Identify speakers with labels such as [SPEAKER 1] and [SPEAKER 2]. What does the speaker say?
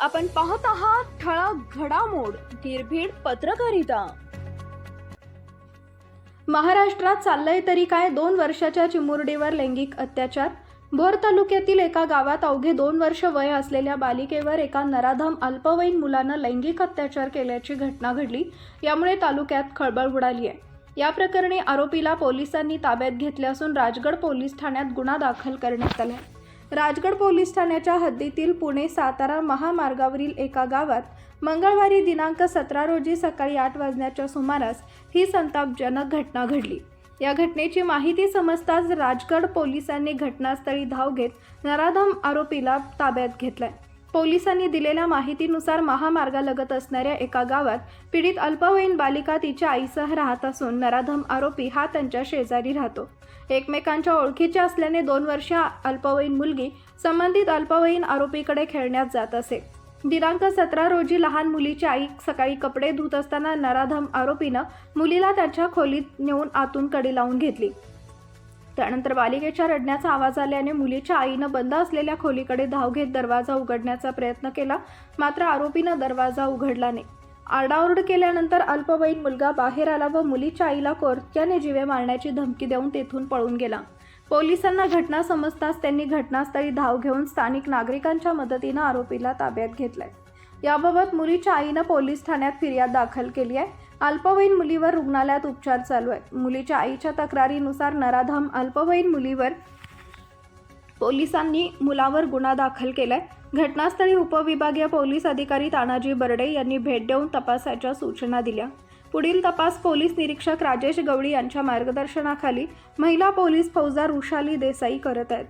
[SPEAKER 1] आपण पाहत आहात ठळक घडामोड निर्भीड पत्रकारिता. महाराष्ट्रात चाललंय तरी काय दोन वर्षाच्या चिमुरडीवर लैंगिक अत्याचार? भोर तालुक्यातील एका गावात अवघे दोन वर्ष वय असलेल्या बालिकेवर एका नराधम अल्पवयीन मुलानं लैंगिक अत्याचार केल्याची घटना घडली यामुळे तालुक्यात खळबळ उडाली आहे. या प्रकरणी आरोपीला पोलिसांनी ताब्यात घेतले असून राजगड पोलीस ठाण्यात गुन्हा दाखल करण्यात आला आहे. राजगड पोलीस ठाण्याच्या हद्दीतील पुणे सातारा महामार्गावरील एका गावात मंगळवारी दिनांक सतरा रोजी सकाळी आठ वाजण्याच्या सुमारास ही संतापजनक घटना घडली. या घटनेची माहिती समजताच राजगड पोलिसांनी घटनास्थळी धाव घेत नराधम आरोपीला ताब्यात घेतलाय. पोलिसांनी दिलेल्या माहितीनुसार महामार्गालगत असणाऱ्या एका गावात पीडित अल्पवयीन बालिका तिच्या आईसह राहत असून नराधम आरोपी हा त्यांच्या शेजारी राहतो. एकमेकांच्या ओळखीच्या असल्याने दोन वर्ष अल्पवयीन मुलगी संबंधित अल्पवयीन आरोपीकडे खेळण्यात जात असे. दिनांक सतरा रोजी लहान मुलीची आई सकाळी कपडे धुत असताना नराधम आरोपीनं मुलीला त्याच्या खोलीत नेऊन आतून कडी लावून घेतली. त्यानंतर बालिकेच्या रडण्याचा आवाज आल्याने मुलीच्या आईनं बंद असलेल्या खोलीकडे धाव घेत दरवाजा उघडण्याचा प्रयत्न केला मात्र आरोपीनं दरवाजा उघडला नाही. आरडाओरड केल्यानंतर अल्पवयीन मुलगा बाहेर आला व मुलीच्या आईला कोर्त्याने जीवे मारण्याची धमकी देऊन तेथून पळून गेला. पोलिसांना घटना समजताच त्यांनी घटनास्थळी धाव घेऊन स्थानिक नागरिकांच्या मदतीनं आरोपीला ताब्यात घेतलाय. याबाबत मुलीच्या आईनं पोलीस ठाण्यात फिर्याद दाखल केली आहे. अल्पवयीन मुलीवर रुग्णालयात उपचार चालू आहेत. मुलीच्या आईच्या तक्रारीनुसार नराधाम अल्पवयीन मुलीवर पोलिसांनी मुलावर गुन्हा दाखल केलाय. घटनास्थळी उपविभागीय पोलीस अधिकारी तानाजी बर्डे यांनी भेट देऊन तपासाच्या सूचना दिल्या. पुढील तपास पोलीस निरीक्षक राजेश गवळी यांच्या मार्गदर्शनाखाली महिला पोलीस फौजदार उषाली देसाई करत आहेत.